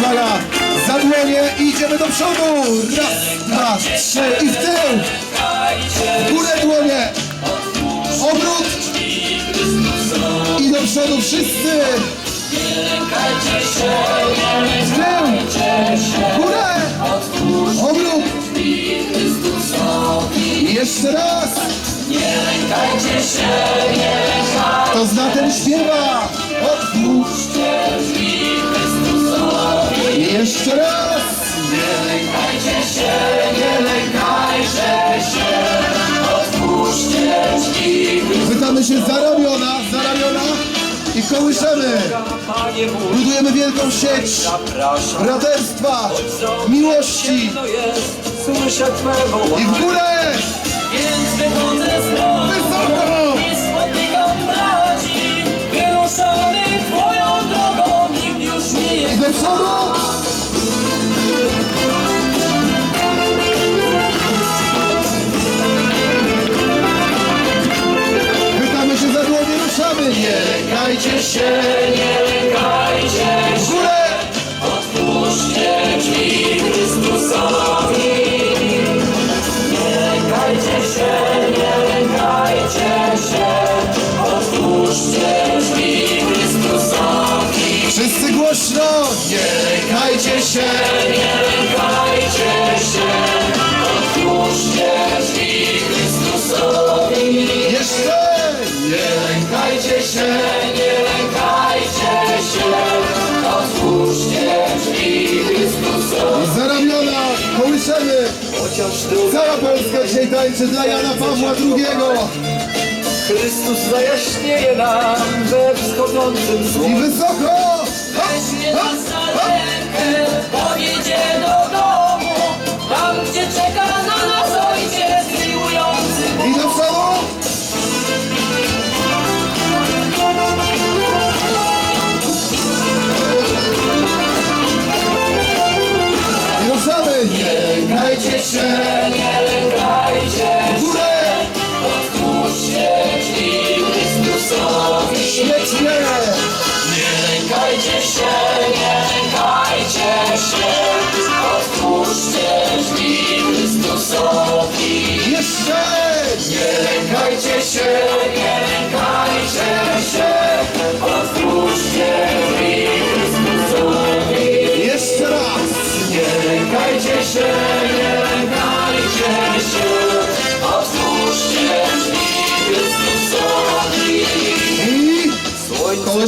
uwaga, za dłonie i idziemy do przodu. Raz, dwa, trzy i w tył. W górę dłonie. Obrót. I do przodu wszyscy. W tył. W górę. Obrót. I jeszcze raz. Kto zna ten śpiewa? Otwórzcie I jeszcze raz. Chwytamy się za ramiona, za ramiona i kołyszemy. Budujemy wielką sieć braterstwa, miłości i w górę. Więc wychodzę z Wysoko. i spotykam braci. Wyruszamy Twoją drogą, nikt już nie I jest. do przodu. Lękajcie się, Nie lękajcie się, otwórzcie drzwi Chrystusowi. Nie lękajcie się, nie lękajcie się, otwórzcie drzwi Chrystusowi. Wszyscy głośno. Nie lękajcie się. Nie lękajcie się, Za ramiona kołyszemy. Cała Polska dzisiaj tańczy dla Jana Pawła II. Chrystus zajaśnieje nam we wschodzącym I słońcu. wysoko. Weźmie nas za rękę, pojedzie do Lękajcie się. Nie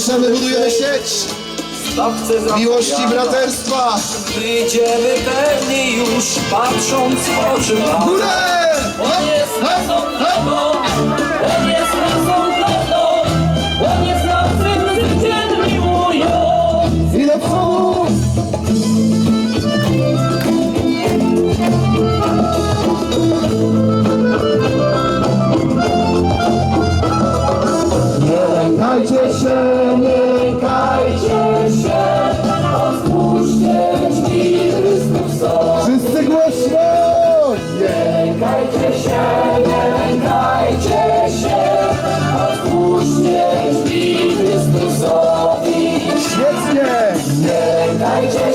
Kołyszemy, budujemy sieć. Miłości braterstwa. Wyjdziemy pewni już, patrząc w oczy górę.